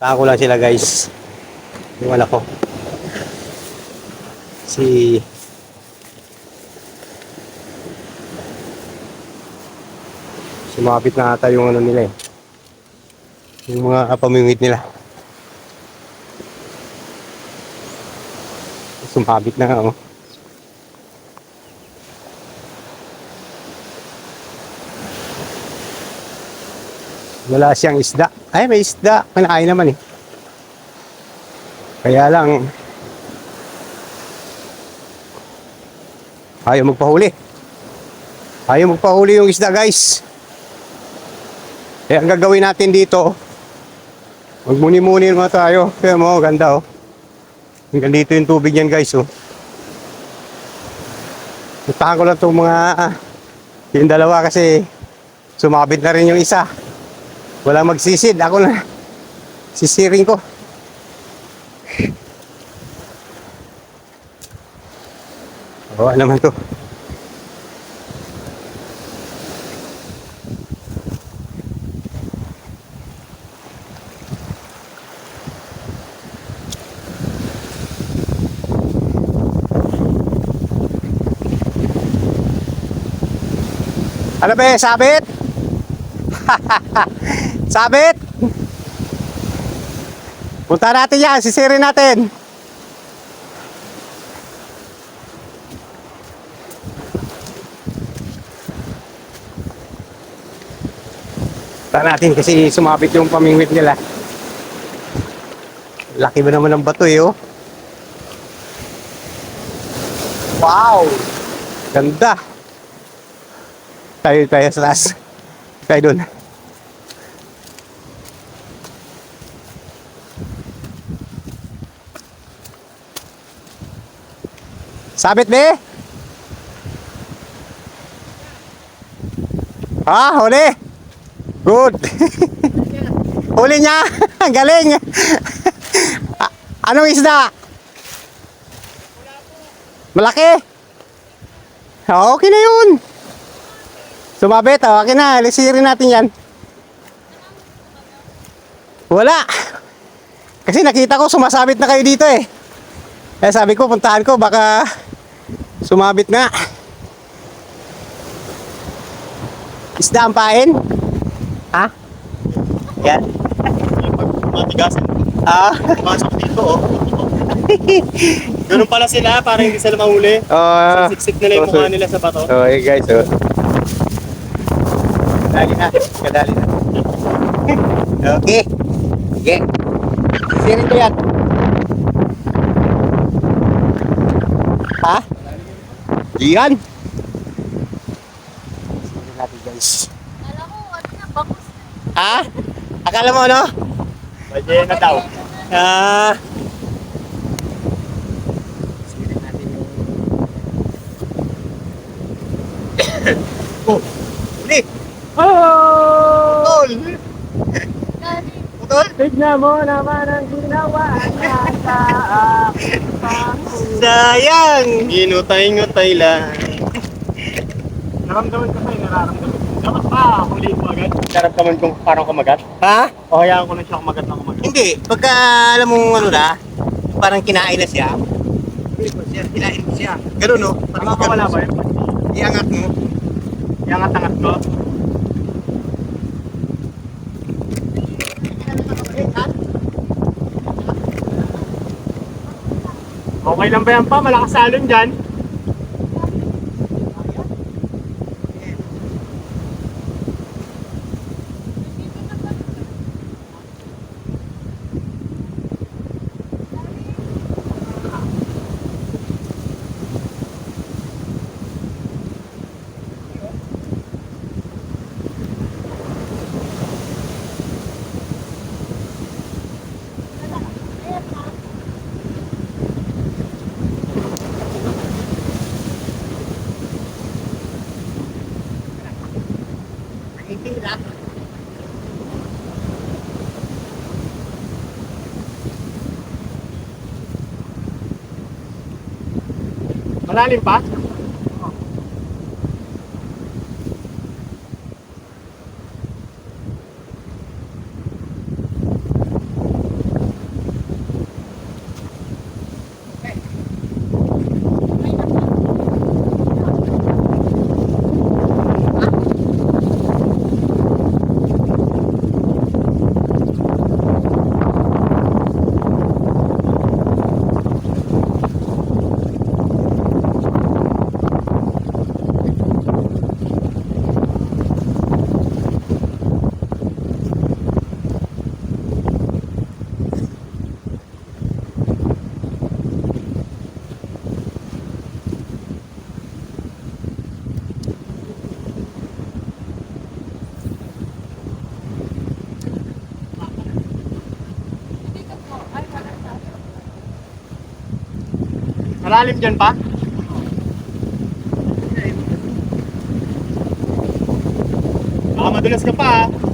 Taka ko lang sila guys. Yung ko. Si... Sumabit na ata yung ano nila eh. Yung mga pamimit nila. Sumabit na nga oh. Wala siyang isda. Ay, may isda. Kinakain naman eh. Kaya lang, ayaw magpahuli. Ayaw magpahuli yung isda, guys. Kaya ang gagawin natin dito, magmuni-muni mga tayo. Kaya mo, ganda oh. Hanggang dito yung tubig yan, guys, oh. Puntahan ko lang itong mga, ah, yung dalawa kasi sumabit na rin yung isa. Walang magsisid. Ako na. Sisiring ko. Oo naman to. Ano ba sabit? Sabit! Punta natin yan, sisirin natin. Punta natin kasi sumabit yung pamingwit nila. Laki ba naman ng bato eh, oh. Wow! Ganda! Tayo tayo sa taas. Tayo doon. Sabit be? Ah, huli. Good. huli niya. Galing. A- Anong isda? Malaki. Ah, Okay na yun. Sumabit, oh. okay na. Lisirin natin yan. Wala. Kasi nakita ko sumasabit na kayo dito eh. Kaya sabi ko, puntahan ko, baka sumabit nga. Isda ang pain? Ha? Yan. Matigasan. Ah, Pasok dito, oh. Ganun pala sila, para hindi sila mahuli. uh, Siksik nila yung mukha nila sa bato. Oh, hey guys, oh. Dali na, kadali na. okay. Sige. Sirin ko yan. Ha? Yan. Sirin natin guys. Alam mo, ano na, bangus. Ha? Akala mo ano? Medyo na daw. Ah. Sirin natin yung... oh, uli. Oh! Tol. Tol. Tignan mo naman ang ginawa niya sa aking Sayang. Inutay-ngutay lang. Naramdaman ko sa'yo, nararamdaman ko. Dapat ba huli mo agad? Naramdaman kung parang kumagat? Ha? O hayaan ko lang siya kumagat na kumagat. Hindi. Pagka alam mo ano na, parang kinain na siya. Siya, kinain siya. Ganun no? Parang Makakawala ba yun? Iangat mo. Iangat-angat ko. Okay lang ba yan pa? Malakas salon dyan. Malalim pa? Malalim dyan pa? Baka madulas ka pa ah.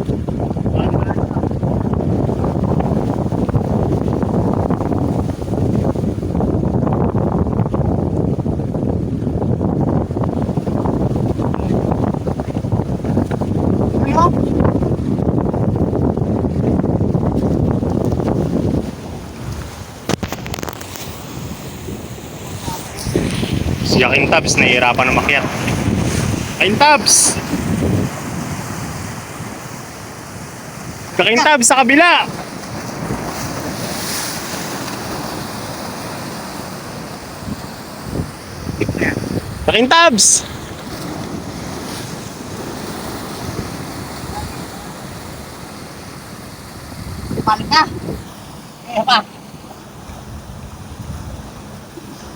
Si Aking Tabs, nahihirapan na makyat. Aking Tabs! Aking Tabs, sa kabila! Aking Tabs! Balik na. Eh, pa.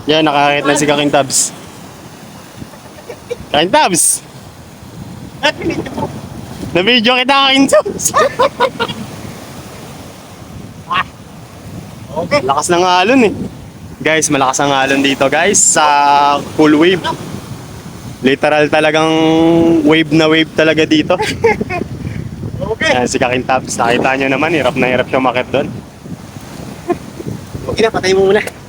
Yan, nakakakit na si Kaking Tabs. Kaking Tabs! Na-video kita Kaking Tabs! Okay. Lakas ng alon eh. Guys, malakas ang alon dito guys sa full wave. Literal talagang wave na wave talaga dito. Okay. Yan, si Kaking Tabs. Nakita nyo naman, hirap na hirap siya makit doon. Okay na, patay mo muna.